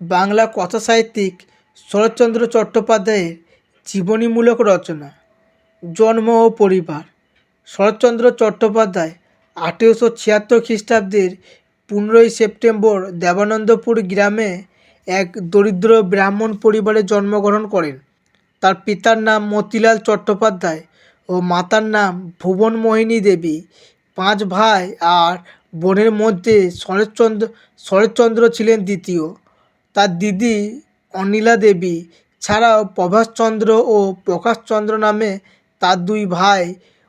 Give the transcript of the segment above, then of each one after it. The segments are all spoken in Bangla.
বাংলা কথা সাহিত্যিক শরৎচন্দ্র চট্টোপাধ্যায়ের জীবনীমূলক রচনা, জন্ম ও পরিবার। শরৎচন্দ্র চট্টোপাধ্যায় আঠেরোশো ছিয়াত্তর খ্রিস্টাব্দের পনেরোই সেপ্টেম্বর দেবানন্দপুর গ্রামে এক দরিদ্র ব্রাহ্মণ পরিবারে জন্মগ্রহণ করেন। তার পিতার নাম মতিলাল চট্টোপাধ্যায় ও মাতার নাম ভুবনমোহিনী দেবী। পাঁচ ভাই আর বোনের মধ্যে শরৎচন্দ্র শরৎচন্দ্র ছিলেন দ্বিতীয়। তার দিদি অনিলা দেবী ছাড়াও প্রভাষচন্দ্র ও প্রকাশচন্দ্র নামে তার দুই ভাই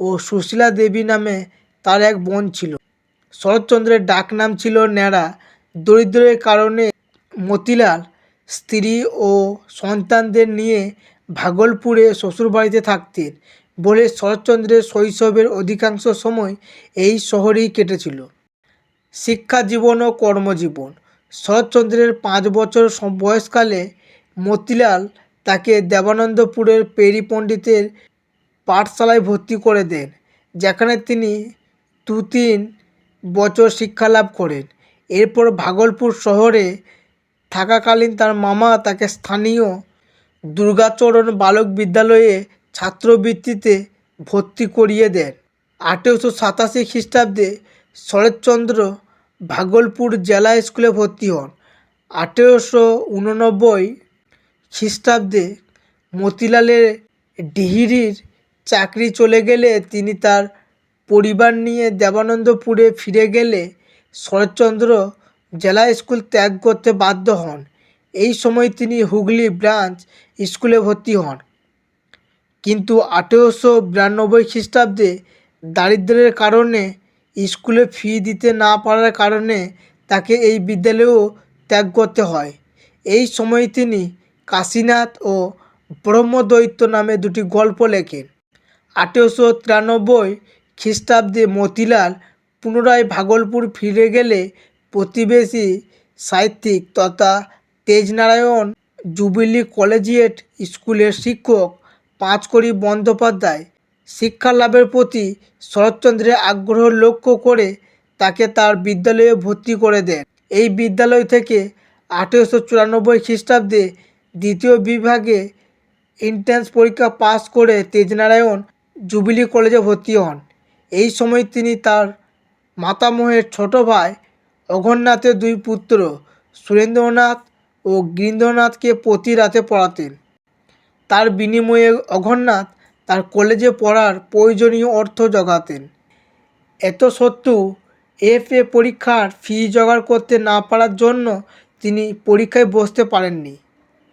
ও সুশীলা দেবী নামে তার এক বোন ছিল। শরৎচন্দ্রের ডাক নাম ছিল ন্যাড়া। দরিদ্রের কারণে মতিলাল স্ত্রী ও সন্তানদের নিয়ে ভাগলপুরে শ্বশুরবাড়িতে থাকতেন বলে শরৎচন্দ্রের শৈশবের অধিকাংশ সময় এই শহরেই কেটেছিল। শিক্ষা জীবন ও কর্মজীবন শরৎচন্দ্রের পাঁচ বছর বয়সকালে মতিলাল তাকে দেবানন্দপুরের পেরি পণ্ডিতের পাঠশালায় ভর্তি করে দেন, যেখানে তিনি দু তিন বছর শিক্ষালাভ করেন। এরপর ভাগলপুর শহরে থাকাকালীন তার মামা তাকে স্থানীয় দুর্গাচরণ বালক বিদ্যালয়ে ছাত্রবৃত্তিতে ভর্তি করিয়ে দেন। আঠেরোশো সাতাশি খ্রিস্টাব্দে শরৎচন্দ্র ভাগলপুর জেলা স্কুলে ভর্তি হন। আঠেরোশো উননব্বই খ্রিস্টাব্দে মতিলালের ডিহিরির চাকরি চলে গেলে তিনি তার পরিবার নিয়ে দেবানন্দপুরে ফিরে গেলে শরৎচন্দ্র জেলা স্কুল ত্যাগ করতে বাধ্য হন। এই সময় তিনি হুগলি ব্রাঞ্চ স্কুলে ভর্তি হন। কিন্তু আঠেরোশো বিরানব্বই খ্রিস্টাব্দে দারিদ্র্যের কারণে স্কুলে ফি দিতে না পারার কারণে তাকে এই বিদ্যালয়েও ত্যাগ করতে হয়। এই সময় তিনি কাশীনাথ ও ব্রহ্মদৈত্য নামে দুটি গল্প লেখেন। আঠেরোশো তিরানব্বই খ্রিস্টাব্দে মতিলাল পুনরায় ভাগলপুর ফিরে গেলে প্রতিবেশী সাহিত্যিক তথা তেজনারায়ণ জুবিলি কলেজিয়েট স্কুলের শিক্ষক পাঁচকড়ি বন্দ্যোপাধ্যায় শিক্ষা লাভের প্রতি শরৎচন্দ্রের আগ্রহ লক্ষ্য করে তাকে তার বিদ্যালয়ে ভর্তি করে দেন। এই বিদ্যালয় থেকে আঠেরোশো চুরানব্বই খ্রিস্টাব্দে দ্বিতীয় বিভাগে এন্ট্রান্স পরীক্ষা পাস করে তেজনারায়ণ জুবিলি কলেজে ভর্তি হন। এই সময় তিনি তার মাতামহের ছোট ভাই অঘরনাথের দুই পুত্র সুরেন্দ্রনাথ ও গিরীন্দ্রনাথকে প্রতি রাতে পড়াতেন। তার বিনিময়ে অঘরনাথ তার কলেজে পড়ার প্রয়োজনীয় অর্থ জোগাতেন। এত সত্ত্বেও এফ এ পরীক্ষার ফি জোগাড় করতে না পারার জন্য তিনি পরীক্ষায় বসতে পারেননি।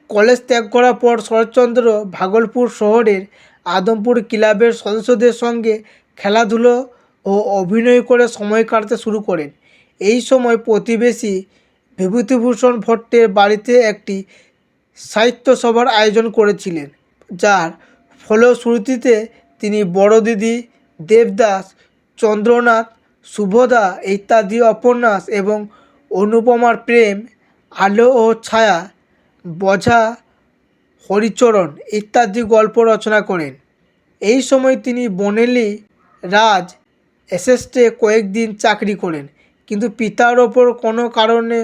কলেজ ত্যাগ করার পর শরৎচন্দ্র ভাগলপুর শহরের আদমপুর ক্লাবের সদস্যদের সঙ্গে খেলাধুলো ও অভিনয় করে সময় কাটাতে শুরু করেন। এই সময় প্রতিবেশী বিভূতিভূষণ ভট্টের বাড়িতে একটি সাহিত্য সভার আয়োজন করেছিলেন, যার ফলশ্রুতিতে তিনি বড় দিদি দেবদাস, চন্দ্রনাথ শুভদা ইত্যাদি উপন্যাস এবং অনুপমার প্রেম, আলো ও ছায়া, বঝা, হরিচরণ ইত্যাদি গল্প রচনা করেন। এই সময় তিনি বনেলি রাজ এসেস্টে কয়েকদিন চাকরি করেন, কিন্তু পিতার ওপর কোনো কারণে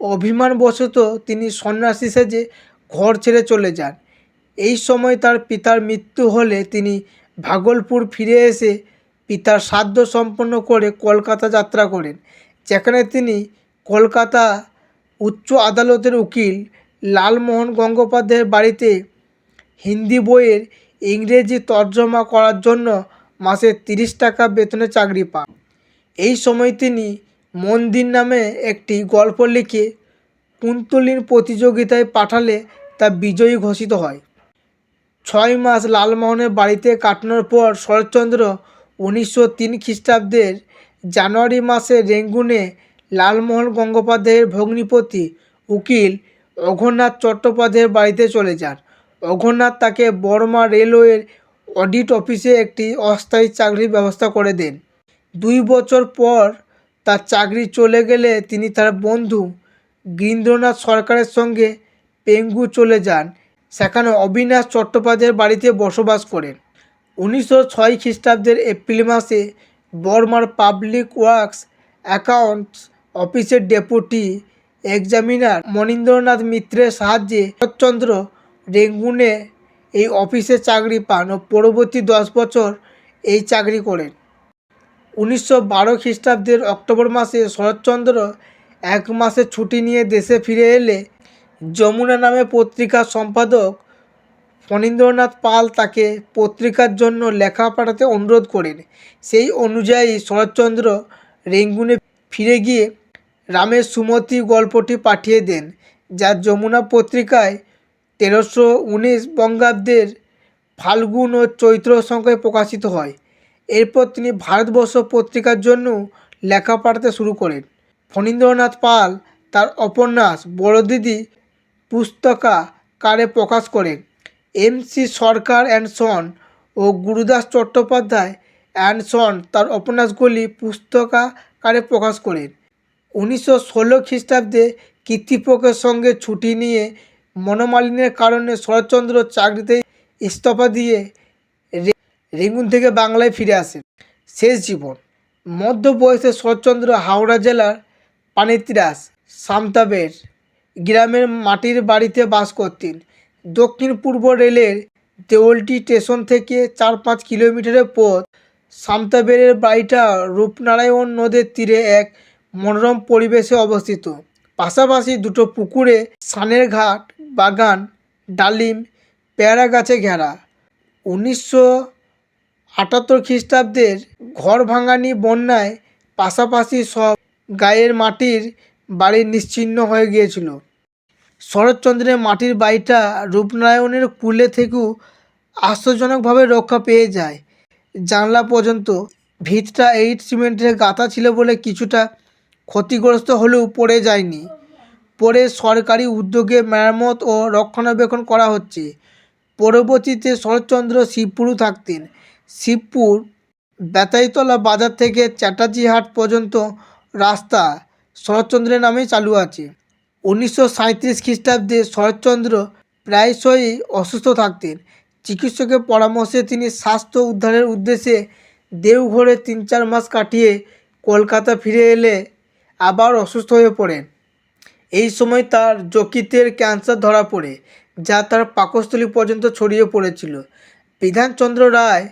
অভিমানবশত তিনি সন্ন্যাসী সেজে ঘর ছেড়ে চলে যান। এই সময় তার পিতার মৃত্যু হলে তিনি ভাগলপুর ফিরে এসে পিতার শ্রাদ্ধ সম্পন্ন করে কলকাতা যাত্রা করেন, যেখানে তিনি কলকাতা উচ্চ আদালতের উকিল লালমোহন গঙ্গোপাধ্যায়ের বাড়িতে হিন্দি বইয়ের ইংরেজি তর্জমা করার জন্য মাসে তিরিশ টাকা বেতনে চাকরি পান। এই সময় তিনি মন্দির নামে একটি গল্প লিখে কুন্তলিন প্রতিযোগিতায় পাঠালে তা বিজয়ী ঘোষিত হয়। ছয় মাস লালমোহনের বাড়িতে কাটানোর পর শরৎচন্দ্র উনিশশো তিন খ্রিস্টাব্দের জানুয়ারি মাসে রেঙ্গুনে লালমোহন গঙ্গোপাধ্যায়ের ভগ্নিপতি উকিল অঘরনাথ চট্টোপাধ্যায়ের বাড়িতে চলে যান। অঘরনাথ তাকে বর্মা রেলওয়ের অডিট অফিসে একটি অস্থায়ী চাকরির ব্যবস্থা করে দেন। দুই বছর পর তার চাকরি চলে গেলে তিনি তার বন্ধু গিরীন্দ্রনাথ সরকারের সঙ্গে পেঙ্গু চলে যান। সেখানে অবিনাশ চট্টোপাধ্যায়ের বাড়িতে বসবাস করেন। উনিশশো ছয় খ্রিস্টাব্দের এপ্রিল মাসে বর্মার পাবলিক ওয়ার্কস অ্যাকাউন্টস অফিসের ডেপুটি এক্সামিনার মনীন্দ্রনাথ মিত্রের সাহায্যে শরৎচন্দ্র রেঙ্গুনে এই অফিসে চাকরি পান ও পরবর্তী দশ বছর এই চাকরি করেন। উনিশশো বারো খ্রিস্টাব্দের অক্টোবর মাসে শরৎচন্দ্র এক মাসের ছুটি নিয়ে দেশে ফিরে এলে যমুনা নামে পত্রিকার সম্পাদক ফণীন্দ্রনাথ পাল তাকে পত্রিকার জন্য লেখা পাঠাতে অনুরোধ করেন। সেই অনুযায়ী শরৎচন্দ্র রেঙ্গুনে ফিরে গিয়ে রামের সুমতি গল্পটি পাঠিয়ে দেন, যা যমুনা পত্রিকায় তেরোশো উনিশ বঙ্গাব্দের ফাল্গুন ও চৈত্র সংখ্যায় প্রকাশিত হয়। এরপর তিনি ভারতবর্ষ পত্রিকার জন্য লেখা পাঠাতে শুরু করেন। ফণীন্দ্রনাথ পাল, তার উপন্যাস বড় দিদি পুস্তকাকারে প্রকাশ করেন M C Sarkar and son O Gurudas Chattopadhyay and son তার উপন্যাসগুলি পুস্তকাকারে প্রকাশ করেন উনিশশো ষোলো খ্রিস্টাব্দে কৃতিপক্ষের সঙ্গে ছুটি নিয়ে মনোমালিন্যের কারণে শরৎচন্দ্র চাকরিতে ইস্তফা দিয়ে রেঙ্গুন থেকে বাংলায় ফিরে আসেন। শেষ জীবন। মধ্য বয়সে শরৎচন্দ্র হাওড়া জেলার পানিত্রাস সামতাবের গ্রামের মাটির বাড়িতে বাস করতেন। দক্ষিণ পূর্ব রেলের দেওলটি স্টেশন থেকে চার পাঁচ কিলোমিটারের পথ সামতাবেরের বাড়িটা রূপনারায়ণ নদের তীরে এক মনোরম পরিবেশে অবস্থিত। পাশাপাশি দুটো পুকুরে সানের ঘাট, বাগান, ডালিম, পেয়ারা গাছে ঘেরা। উনিশশো আটাত্তর খ্রিস্টাব্দের ঘর ভাঙানি বন্যায় পাশাপাশি সব গায়ের মাটির বাড়ি নিশ্চিহ্ন হয়ে গিয়েছিল। শরৎচন্দ্রের মাটির বাড়িটা রূপনারায়ণের কুলে থেকেও আশ্চর্যজনকভাবে রক্ষা পেয়ে যায়। জানলা পর্যন্ত ভিতটা এইট সিমেন্টের গাঁথা ছিল বলে কিছুটা ক্ষতিগ্রস্ত হলেও পড়ে যায়নি। পরে সরকারি উদ্যোগে মেরামত ও রক্ষণাবেক্ষণ করা হচ্ছে। পরবর্তীতে শরৎচন্দ্র শিবপুরও থাকতেন। শিবপুর বেতাইতলা বাজার থেকে চ্যাটার্জি হাট পর্যন্ত রাস্তা শরৎচন্দ্রের নামেই চালু আছে। উনিশশো সাঁইত্রিশ খ্রিস্টাব্দে শরৎচন্দ্র প্রায়শই অসুস্থ থাকতেন। চিকিৎসকের পরামর্শে তিনি স্বাস্থ্য উদ্ধারের উদ্দেশ্যে দেওঘরে তিন চার মাস কাটিয়ে কলকাতা ফিরে এলে আবার অসুস্থ হয়ে পড়েন। এই সময় তার যকৃতের ক্যান্সার ধরা পড়ে, যা তার পাকস্থলী পর্যন্ত ছড়িয়ে পড়েছিল। বিধানচন্দ্র রায়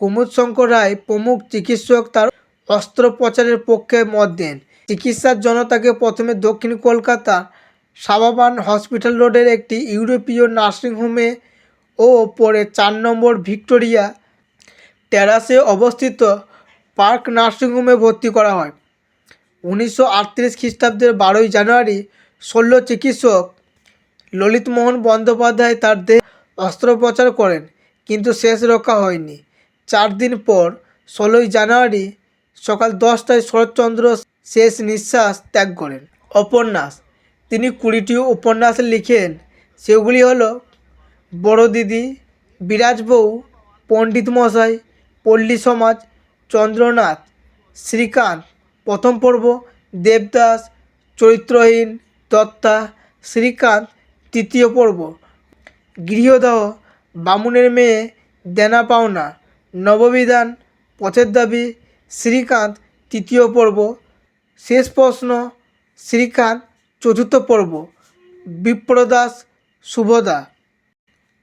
কুমুদ শঙ্কর রায় প্রমুখ চিকিৎসক তার অস্ত্রোপচারের পক্ষে মত দেন। চিকিৎসার জন্য তাকে প্রথমে দক্ষিণ কলকাতা সাবাবান হসপিটাল রোডের একটি ইউরোপীয় নার্সিংহোমে ও পরে চার নম্বর ভিক্টোরিয়া টেরাসে অবস্থিত পার্ক নার্সিংহোমে ভর্তি করা হয়। উনিশশো আটত্রিশ খ্রিস্টাব্দের বারোই জানুয়ারি শল্য চিকিৎসক ললিতমোহন বন্দ্যোপাধ্যায় তার দেহ অস্ত্রোপচার করেন, কিন্তু শেষ রক্ষা হয়নি। চার দিন পর ষোলোই জানুয়ারি সকাল দশটায় শরৎচন্দ্র শেষ নিঃশ্বাস ত্যাগ করেন। উপন্যাস। তিনি কুড়িটি উপন্যাস লিখেন। সেগুলি হলো বড় দিদি বিরাজ বউ পণ্ডিত মশাই পল্লী সমাজ, চন্দ্রনাথ, শ্রীকান্ত, প্রথম পর্ব, দেবদাস, চরিত্রহীন, দত্তা, শ্রীকান্ত, তৃতীয় পর্ব। গৃহদাহ, বামুনের মেয়ে, দেনা পাওনা, নববিধান, পথের দাবি, শ্রীকান্ত, তৃতীয় পর্ব। শেষ প্রশ্ন, শ্রীকান্ত চতুর্থ পর্ব, বিপ্রদাস শুভদা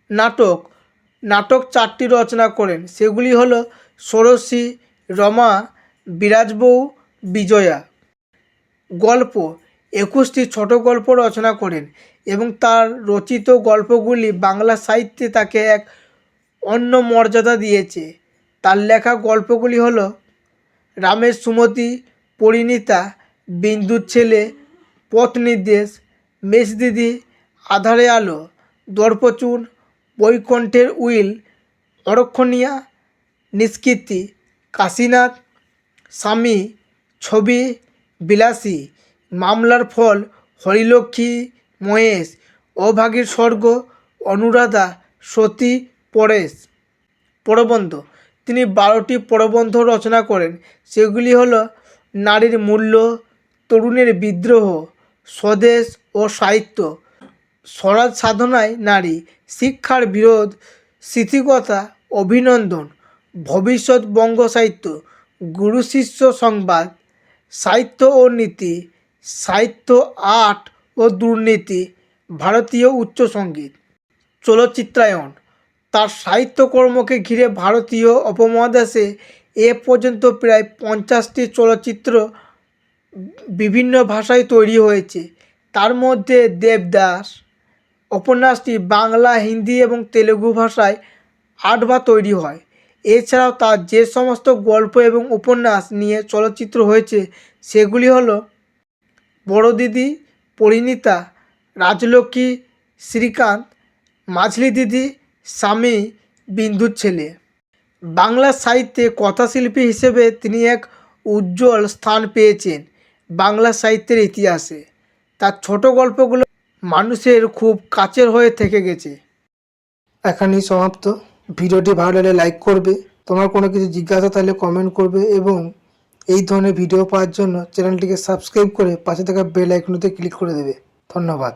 নাটক নাটক চারটি রচনা করেন, সেগুলি হল ষোড়শী রমা, বিরাজবউ, বিজয়া। গল্প, একুশটি ছোট গল্প রচনা করেন এবং তার রচিত গল্পগুলি বাংলা সাহিত্যে তাকে এক অন্য মর্যাদা দিয়েছে। তার লেখা গল্পগুলি হলো রামের সুমতি পরিণীতা, বিন্দুর ছেলে পথ নির্দেশ মেষ দিদি, আধারে আলো দর্পচুন বৈকণ্ঠের উইল, অরক্ষণীয়া নিষ্কৃতি কাশীনাথ, স্বামী, ছবি, বিলাসী, মামলার ফল, হরিলক্ষ্মী, মহেশ, অভাগীর স্বর্গ, অনুরাধা, সতী, পরেশ। প্রবন্ধ। তিনি বারোটি প্রবন্ধ রচনা করেন। সেগুলি হলো নারীর মূল্য, তরুণের বিদ্রোহ, স্বদেশ ও সাহিত্য। স্বরাজ সাধনায় নারী, শিক্ষার বিরোধ, স্মৃতিকথা, অভিনন্দন, ভবিষ্যৎ বঙ্গ সাহিত্য, গুরু শিষ্য সংবাদ, সাহিত্য ও নীতি, সাহিত্য আট ও দুর্নীতি, ভারতীয় উচ্চ সংগীত। চলচ্চিত্রায়ন, তার সাহিত্যকর্মকে ঘিরে ভারতীয় উপমহাদেশে এ পর্যন্ত প্রায় পঞ্চাশটি চলচ্চিত্র বিভিন্ন ভাষায় তৈরি হয়েছে। তার মধ্যে দেবদাস, উপন্যাসটি বাংলা, হিন্দি এবং তেলেগু ভাষায় আটবার তৈরি হয়। এছাড়াও তার যে সমস্ত গল্প এবং উপন্যাস নিয়ে চলচ্চিত্র হয়েছে, সেগুলি হলো বড় দিদি পরিণীতা, রাজলক্ষ্মী, শ্রীকান্ত, মাঝলি দিদি, স্বামী, বিন্দুর ছেলে। বাংলা সাহিত্যে কথাশিল্পী হিসেবে তিনি এক উজ্জ্বল স্থান পেয়েছেন বাংলা সাহিত্যের ইতিহাসে। তার ছোট গল্পগুলো মানুষের খুব কাছের হয়ে থেকে গেছে। এখানেই সমাপ্ত। ভিডিওটি ভালো লাগলে লাইক করবে। তোমার কোনো কিছু জিজ্ঞাসা থাকলে কমেন্ট করবে এবং এই ধরনের ভিডিও পাওয়ার জন্য চ্যানেলটিকে সাবস্ক্রাইব করে পাশে থাকা বেল আইকনতে ক্লিক করে দেবে। ধন্যবাদ।